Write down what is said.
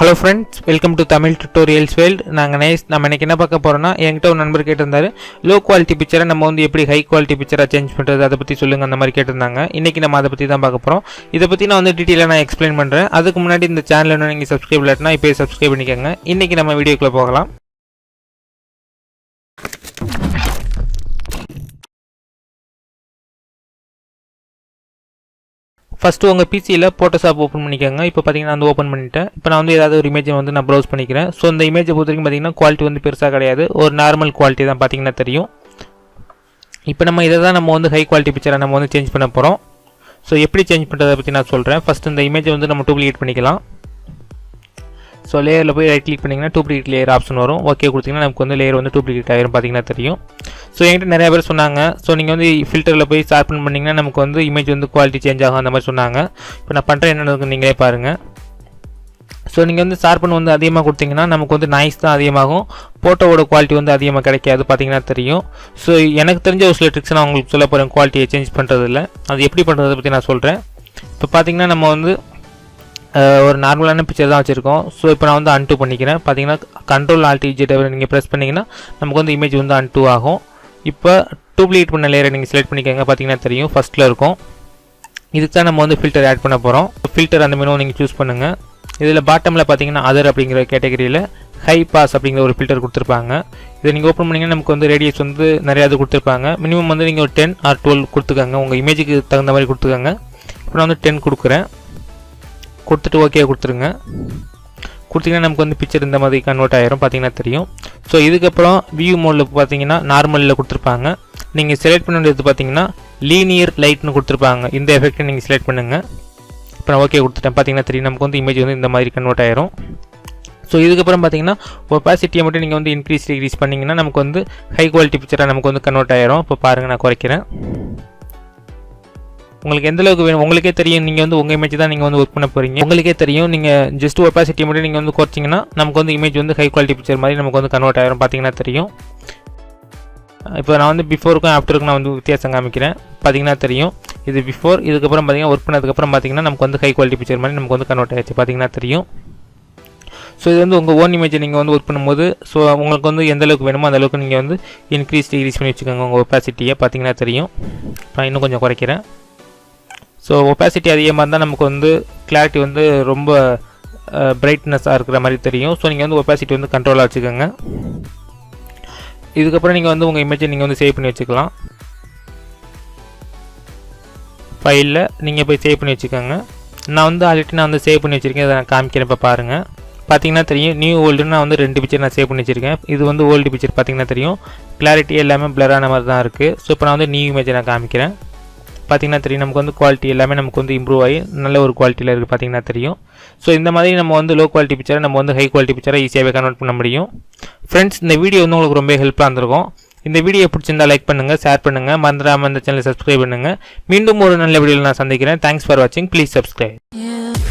Hello friends welcome to Tamil tutorials world நாங்கள் nice நம்ம இன்னைக்கு என்ன பார்க்க போகிறோம்னா என்கிட்ட ஒரு நண்பர் கேட்டிருந்தாரு. லோ குவாலிட்டி பிக்சரை நம்ம வந்து எப்படி ஹை குவாலிட்டி பிக்சராக சேஞ்ச் பண்ணுறது அதை பற்றி சொல்லுங்கள் அந்த மாதிரி கேட்டிருந்தாங்க. இன்றைக்கி நம்ம அதை பற்றி தான் பார்க்க போகிறோம் இதை பற்றி நான் வந்து டீட்டெயிலாக நான் எக்ஸ்பிளைன் பண்ணுறேன் அதுக்கு முன்னாடி இந்த சேனல் இன்னும் நீங்கள் சப்ஸ்கிரைப் இல்லாட்டினா இப்போ சப்ஸ்கிரைப் பண்ணிக்கோங்க. இன்றைக்கி நம்ம வீடியோக்குள்ளே போகலாம். ஃபஸ்ட்டு உங்கள் பிசியில் ஃபோட்டோஷாப் ஓப்பன் பண்ணிக்கோங்க. இப்போ பார்த்தீங்கன்னா வந்து ஓப்பன் பண்ணிட்டேன். இப்போ நான் வந்து ஏதாவது ஒரு இமேஜை வந்து நான் ப்ரௌஸ் பண்ணிக்கிறேன். ஸோ இந்த இமேஜை பொறுத்த வரைக்கும் பார்த்தீங்கன்னா குவாலிட்டி வந்து பெருசாக கிடையாது. ஒரு நார்மல் குவாலிட்டி தான் பார்த்தீங்கன்னா தெரியும். இப்போ நம்ம இதை தான் நம்ம வந்து ஹை குவாலிட்டி பிக்சரை நம்ம வந்து சேஞ்ச் பண்ண போகிறோம் ஸோ எப்படி சேஞ்ச் பண்ணுறதை பற்றி நான் சொல்கிறேன் ஃபஸ்ட் இந்த இமேஜை வந்து நம்ம டூப்ளிகேட் பண்ணிக்கலாம். ஸோ லேயரில் போய் ரைட் கிளிக் பண்ணிங்கன்னா டூப்ளிகேட் லேயர் ஆப்ஷன் வரும். ஓகே கொடுத்தீங்கன்னா நமக்கு வந்து லேயர் வந்து டூப்ளிகேட் ஆயிரும் பார்த்தீங்கன்னா தெரியும். ஸோ என்கிட்ட நிறைய பேர் சொன்னாங்க. ஸோ நீங்கள் வந்து ஃபில்டரில் போய் ஷார்ப்பன் பண்ணிங்கன்னா நமக்கு வந்து இமேஜ் வந்து குவாலிட்டி சேஞ்ச் ஆகும் அந்த மாதிரி சொன்னாங்க. இப்போ நான் பண்ணுறேன் என்னன்னு நீங்களே பாருங்கள் ஸோ நீங்கள் வந்து ஷார்பன் வந்து அதிகமாக கொடுத்தீங்கன்னா நமக்கு வந்து நாய்ஸ் தான் அதிகமாகும். ஃபோட்டோவோட குவாலிட்டி வந்து அதிகமாக கிடைக்காது பார்த்தீங்கன்னா தெரியும். ஸோ எனக்கு தெரிஞ்ச ஒரு சில ட்ரிக்ஸ் நான் உங்களுக்கு சொல்ல போகிறேன் குவாலிட்டியை சேஞ்ச் பண்ணுறதில்ல அது எப்படி பண்ணுறதை பற்றி நான் சொல்கிறேன் இப்போ பார்த்தீங்கன்னா நம்ம வந்து ஒரு நார்மலான பிக்சர் தான் வச்சுருக்கோம். ஸோ இப்போ நான் வந்து அன்டூ பண்ணிக்கிறேன். பார்த்தீங்கன்னா கண்ட்ரோல் ஆல்டி ஜெட் நீங்கள் ப்ரெஸ் பண்ணிங்கன்னா நமக்கு வந்து இமேஜ் வந்து அன்டூ ஆகும். இப்போ டூப்ளிகேட் பண்ண லேயரை நீங்கள் செலக்ட் பண்ணிக்கோங்க. பார்த்தீங்கன்னா தெரியும். ஃபஸ்ட்டில் இருக்கும். இதுக்கு தான் நம்ம வந்து ஃபில்டர் ஆட் பண்ண போகிறோம் ஃபில்டர் அந்த மெனுவை நீங்கள் சூஸ் பண்ணுங்கள் இதில் பாட்டமில் பார்த்தீங்கன்னா அதர் அப்படிங்கிற கேட்டகரியில் ஹை பாஸ் அப்படிங்கிற ஒரு ஃபில்டர் கொடுத்துருப்பாங்க. இதை நீங்கள் ஓப்பன் பண்ணிங்கன்னா நமக்கு வந்து ரேடியஸ் வந்து நிறையா இது கொடுத்துருப்பாங்க. மினிமம் வந்து நீங்கள் ஒரு டென் ஆர் டுவெல் கொடுத்துக்கோங்க. உங்கள் இமேஜுக்கு தகுந்த மாதிரி கொடுத்துக்கோங்க. இப்போ நான் வந்து டென் கொடுக்குறேன். கொடுத்துட்டு ஓகே கொடுத்துருங்க. கொடுத்தீங்கன்னா நமக்கு வந்து பிக்சர் இந்த மாதிரி கன்வெர்ட் ஆயிரும் பார்த்தீங்கன்னா தெரியும். ஸோ இதுக்கப்புறம் வியூ மோடில் பார்த்தீங்கன்னா நார்மலில் கொடுத்துருப்பாங்க. நீங்கள் செலக்ட் பண்ண வேண்டியது பார்த்தீங்கன்னா லீனியர் லைட்னு கொடுத்துருப்பாங்க. இந்த எஃபெக்ட்டை நீங்கள் செலக்ட் பண்ணுங்கள் இப்போ நான் ஓகே கொடுத்துட்டேன். பார்த்தீங்கன்னா தெரியும். நமக்கு வந்து இமேஜ் வந்து இந்த மாதிரி கன்வெர்ட் ஆயிரும். ஸோ இதுக்கப்புறம் பார்த்தீங்கன்னா ஒப்பாசிட்டியை மட்டும் நீங்கள் வந்து இன்க்ரீஸ் டிக்ரீஸ் பண்ணிங்கன்னா நமக்கு வந்து ஹை குவாலிட்டி பிக்சராக நமக்கு வந்து கன்வெர்ட் ஆயிரும். இப்போ பாருங்கள் நான் குறைக்கிறேன். உங்களுக்கு எந்த அளவுக்கு வேணும் உங்களுக்கே தெரியும் நீங்கள் வந்து உங்கள் இமேஜ் தான் நீங்கள் வந்து ஒர்க் பண்ண போகிறீங்க உங்களுக்கே தெரியும் நீங்கள் ஜஸ்ட் ஒப்பாசிட்டி மட்டும் நீங்கள் வந்து குறைச்சிங்கன்னா நமக்கு வந்து இமேஜ் வந்து ஹை குவாலிட்டி பிக்சர் மாதிரி நமக்கு வந்து கன்வெர்ட் ஆகிரும் பார்த்தீங்கன்னா தெரியும். இப்போ நான் வந்து பிஃபோருக்கும் ஆஃப்டருக்கும் நான் வந்து வித்தியாசம் காமிக்கிறேன். பார்த்தீங்கன்னா தெரியும். இது பிஃபோர் இதுக்கப்புறம் பார்த்தீங்கன்னா ஒர்க் பண்ணதுக்கப்புறம் பார்த்தீங்கன்னா நமக்கு வந்து ஹை குவாலிட்டி பிக்சர் மாதிரி நமக்கு வந்து கன்வெர்ட் ஆகிடுச்சு பார்த்தீங்கன்னா தெரியும். ஸோ இது வந்து உங்கள் ஓன் இமேஜை நீங்கள் வந்து ஒர்க் பண்ணும்போது ஸோ உங்களுக்கு வந்து எந்த அளவுக்கு வேணுமோ அந்த அளவுக்கு நீங்கள் வந்து இன்க்ரீஸ் டிக்ரீஸ் பண்ணி வச்சுக்கோங்க உங்கள் ஒப்பாசிட்டியை பார்த்தீங்கன்னா தெரியும். நான் இன்னும் கொஞ்சம் குறைக்கிறேன். ஸோ ஒப்பாசிட்டி அதிகமாக இருந்தால் நமக்கு வந்து கிளாரிட்டி வந்து ரொம்ப பிரைட்னஸாக இருக்கிற மாதிரி தெரியும். ஸோ நீங்கள் வந்து ஒப்பாசிட்டி வந்து கண்ட்ரோலாக வச்சுக்கோங்க. இதுக்கப்புறம் நீங்கள் வந்து உங்கள் இமேஜை நீங்கள் வந்து சேவ் பண்ணி வச்சுக்கலாம். ஃபைலில் நீங்கள் போய் சேவ் பண்ணி வச்சுக்கோங்க. நான் வந்து ஆல்ரெடி நான் வந்து சேவ் பண்ணி வச்சுருக்கேன். இதை நான் காமிக்கிறேன் இப்போ பாருங்கள் பார்த்தீங்கன்னா தெரியும் நியூ ஓல்டுன்னு நான் வந்து ரெண்டு பிக்சர் நான் சேவ் பண்ணி வச்சுருக்கேன். இது வந்து ஓல்டு பிக்சர் பார்த்தீங்கன்னா தெரியும். கிளாரிட்டி எல்லாமே பிளரான மாதிரி தான் இருக்குது ஸோ இப்போ நான் வந்து நியூ இமேஜை நான் காமிக்கிறேன். பார்த்திங்கன்னா தெரியும். நமக்கு வந்து குவாலிட்டி எல்லாமே நமக்கு வந்து இம்ப்ரூவ் ஆகி நல்ல ஒரு குவாலிட்டியில் இருக்குது பார்த்தீங்கன்னா தெரியும். ஸோ இந்த மாதிரி நம்ம வந்து லோ குவாலிட்டி பிக்சரை நம்ம வந்து ஹை குவாலிட்டி பிக்சரை ஈஸியாகவே கன்வெர்ட் பண்ண முடியும். ஃப்ரெண்ட்ஸ் இந்த வீடியோ வந்து உங்களுக்கு ரொம்ப ஹெல்ப்பாக இருந்திருக்கும். இந்த வீடியோ பிடிச்சிருந்தா லைக் பண்ணுங்கள் ஷேர் பண்ணுங்கள் மறந்துடாமல் இந்த சேனலை சப்ஸ்கிரைப் பண்ணுங்கள் மீண்டும் ஒரு நல்ல வீடியோவில் நான் சந்திக்கிறேன். தேங்க்ஸ் ஃபார் வாட்சிங் ப்ளீஸ் சப்ஸ்கிரைப்